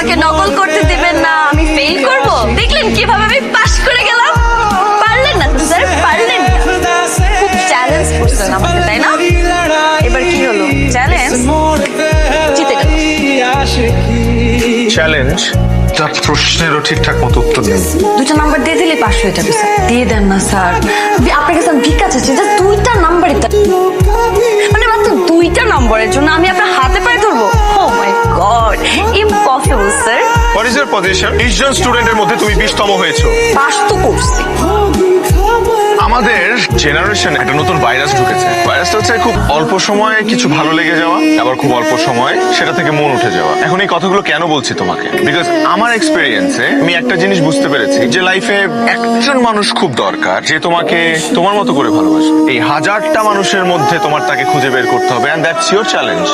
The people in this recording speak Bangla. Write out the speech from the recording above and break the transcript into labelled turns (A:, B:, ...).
A: আমাকে নকল করতে দিবেন না। আমি ফেল করব? দেখলেন কীভাবে আমি পাস করে গেলাম? পারলেন না স্যার পারলেন না। খুব চ্যালেঞ্জ করছেন আমাকে তাই না? এবার কি হলো? চ্যালেঞ্জ জিতে গেল।
B: চ্যালেঞ্জ তার প্রশ্নেরও ঠিকঠাক মতো উত্তর নেই।
A: দুটো নাম্বার দিয়ে দিলে পাস হয়ে যাবে স্যার দিয়ে দেন না স্যার আপনার কাছে ভিক্ষা চাচ্ছি জাস্ট দুইটা নাম্বারই মানে মাত্র দুইটা নম্বরের জন্য আমি
B: হোয়াট পজিশন বিশ জন স্টুডেন্টের মধ্যে তুমি বিশতম হয়েছো।
A: পাস তো করছি।
B: আমাদের জেনারেশন একটা নতুন ভাইরাস ঢুকেছে। ভাইরাসটা হচ্ছে খুব অল্প সময়ে কিছু ভালো লেগে যাওয়া আবার খুব অল্প সময় সেটা থেকে মন উঠে যাওয়া। এখন এই কথাগুলো কেন বলছি তোমাকে? বিকজ আমার এক্সপিরিয়েন্সে আমি একটা জিনিস বুঝতে পেরেছি যে লাইফে একজন মানুষ খুব দরকার যে তোমাকে তোমার মতো করে ভালোবাসে। এই হাজারটা মানুষের মধ্যে তোমার তাকে খুঁজে বের করতে হবে অ্যান্ড দ্যাটস ইউর চ্যালেঞ্জ